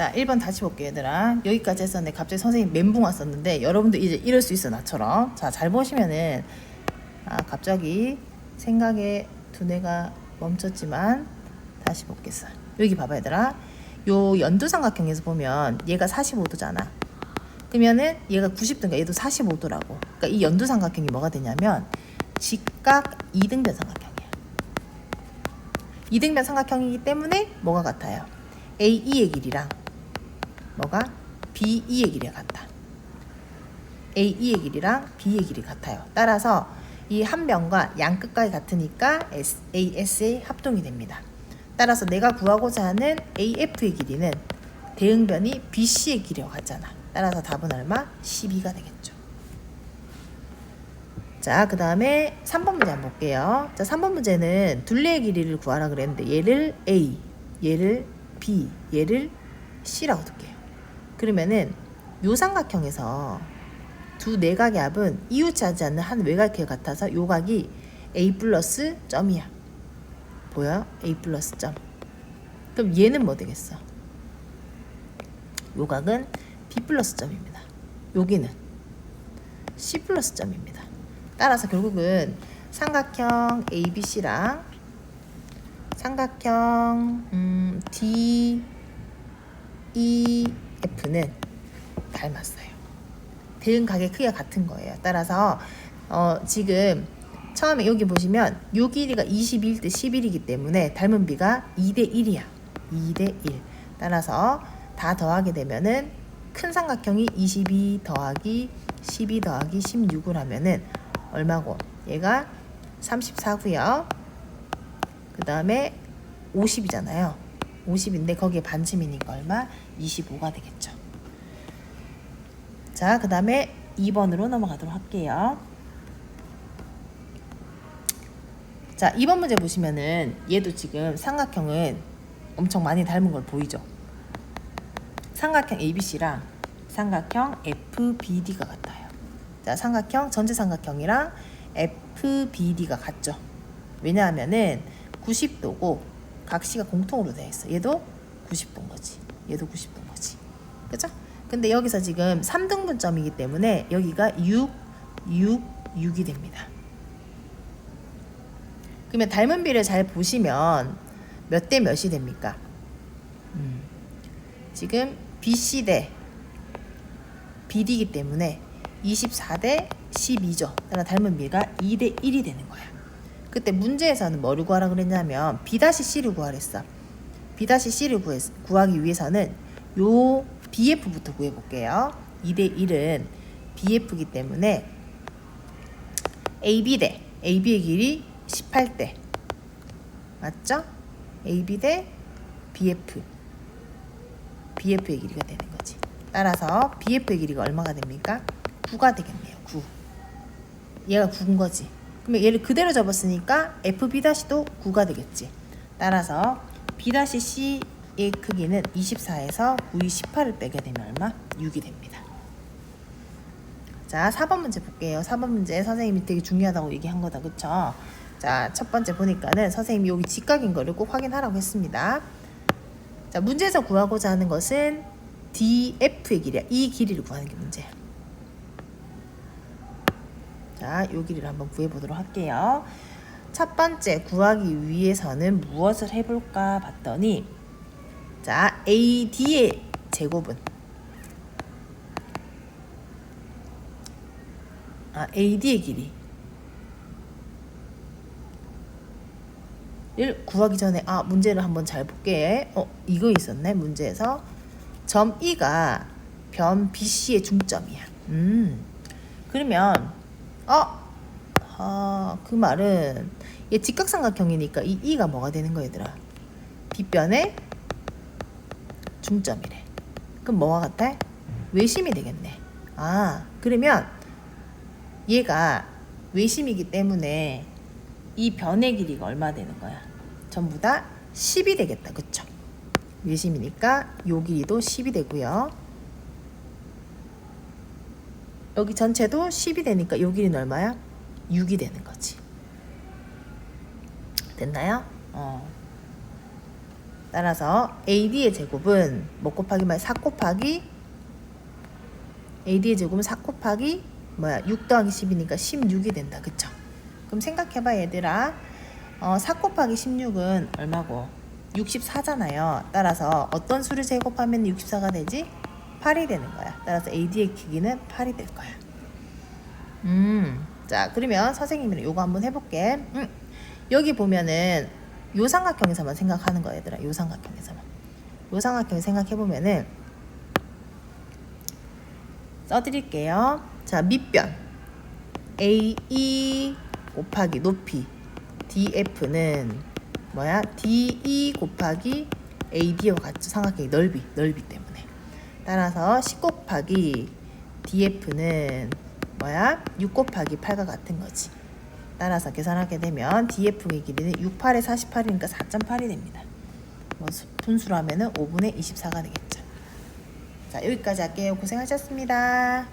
자, 1번 다시 볼게요, 얘들아. 여기까지 했었는데 갑자기 선생님 멘붕 왔었는데 여러분도 이제 이럴 수 있어, 나처럼. 자, 잘 보시면은 아, 갑자기 생각에 두뇌가 멈췄지만 다시 보겠어. 여기 봐봐, 얘들아. 요 연두삼각형에서 보면 얘가 45도잖아. 그러면은 얘가 90도인가 얘도 45도라고. 그러니까 이 연두삼각형이 뭐가 되냐면 직각 이등변 삼각형이야. 이등변 삼각형이기 때문에 뭐가 같아요? AE의 길이랑 뭐가 BE의 길이가 같다. AE의 길이랑 BE의 길이 같아요. 따라서 이한 변과 양 끝각이 같으니까 AS의 합동이 됩니다. 따라서 내가 구하고자 하는 AF의 길이는 대응변이 BC의 길이와 같잖아. 따라서 답은 얼마? 12가 되겠죠. 자, 그 다음에 3번 문제 한번 볼게요. 자, 3번 문제는 둘레의 길이를 구하라 그랬는데 얘를 A, 얘를 B, 얘를 C라고 둘게요. 그러면은 요 삼각형에서 두 내각의 합은 이웃하지 않는 한 외곽형 같아서 요 각이 A 플러스 점이야. 보여? A 플러스 점. 그럼 얘는 뭐 되겠어? 요 각은 B 플러스 점입니다. 여기는 C 플러스 점입니다. 따라서 결국은 삼각형 ABC랑 삼각형 음, DEF는 닮았어요. 대응 각의 크기가 같은 거예요. 따라서 어, 지금 처음에 여기 보시면 요 길이가 21대 11이기 때문에 닮은 비가 2대 1이야. 2대 1. 따라서 다 더하게 되면은 큰 삼각형이 22 더하기 12 더하기 16을 하면은 얼마고? 얘가 34고요. 그 다음에 50이잖아요. 50인데 거기에 반지미니까 얼마? 25가 되겠죠. 자, 그 다음에 2번으로 넘어가도록 할게요. 자, 2번 문제 보시면은 얘도 지금 삼각형은 엄청 많이 닮은 걸 보이죠? 삼각형 ABC랑 삼각형 FBD가 같아요. 자, 삼각형 전체 삼각형이랑 FBD가 같죠. 왜냐하면은 90도고 각시가 공통으로 되어 있어. 얘도 90도인 거지. 얘도 90도인 거지. 그죠? 근데 여기서 지금 3등분점이기 때문에 여기가 6, 6, 6이 됩니다. 그러면 닮은 비를 잘 보시면 몇 대 몇이 됩니까? 음, 지금 BC 대 BD이기 때문에 24 대 12죠. 따라 닮은 비가 2 대 1이 되는 거야. 그때 문제에서는 뭐를 구하라 그랬냐면 B-C를 구하랬어. B-C를 구하기 위해서는 요 BF부터 구해볼게요. 2대 1은 BF이기 때문에 AB 대 AB의 길이 18대 맞죠? AB 대 BF BF의 길이가 되는 거지. 따라서 BF의 길이가 얼마가 됩니까? 9가 되겠네요. 9. 얘가 9인 거지. 그러면 얘를 그대로 접었으니까 FB-도 9가 되겠지. 따라서 B-C의 크기는 24에서 9이 18을 빼게 되면 얼마? 6이 됩니다. 자, 4번 문제 볼게요. 4번 문제 선생님이 되게 중요하다고 얘기한 거다. 그쵸? 자, 첫 번째 보니까는 선생님이 여기 직각인 거를 꼭 확인하라고 했습니다. 자, 문제에서 구하고자 하는 것은 DF의 길이야. 이 길이를 구하는 게 문제야. 자, 요 길이를 한번 구해보도록 할게요. 첫 번째 구하기 위해서는 무엇을 해볼까 봤더니 자, AD의 제곱은 아, AD의 길이 를 구하기 전에 아 문제를 한번 잘 볼게. 어 이거 있었네 문제에서 점 E가 변 BC의 중점이야. 음 그러면 어아그 말은 얘 직각삼각형이니까 이 E가 뭐가 되는 거야 얘들아? 빗변의 중점이래. 그럼 뭐와 같아? 외심이 되겠네. 아 그러면 얘가 외심이기 때문에 이 변의 길이가 얼마 되는 거야? 전부 다 10이 되겠다. 그쵸? 외심이니까 요 길이도 10이 되고요. 여기 전체도 10이 되니까 요 길이는 얼마야? 6이 되는 거지. 됐나요? 어. 따라서 AD의 제곱은 뭐 곱하기 말 4 곱하기 AD의 제곱은 4 곱하기 뭐야 6 더하기 10이니까 16이 된다. 그쵸? 그럼 생각해봐 얘들아. 어, 4 곱하기 16은 얼마고? 64잖아요. 따라서 어떤 수를 제곱하면 64가 되지? 8이 되는 거야. 따라서 AD의 크기는 8이 될 거야. 음, 자 그러면 선생님이랑 요거 한번 해볼게. 음, 여기 보면은 요 삼각형에서만 생각하는 거야 얘들아. 요 삼각형에서만. 요 삼각형 생각해 보면은 써드릴게요. 자 밑변 AE 곱하기 높이 DF는 뭐야? DE 곱하기 AD와 같죠. 삼각형의 넓이, 넓이 때문에. 따라서 10 곱하기 DF는 뭐야? 6 곱하기 8과 같은 거지. 따라서 계산하게 되면 DF의 길이는 6, 8에 48이니까 4.8이 됩니다. 뭐 수- 분수로 하면 은 5분의 24가 되겠죠. 자, 여기까지 할게요. 고생하셨습니다.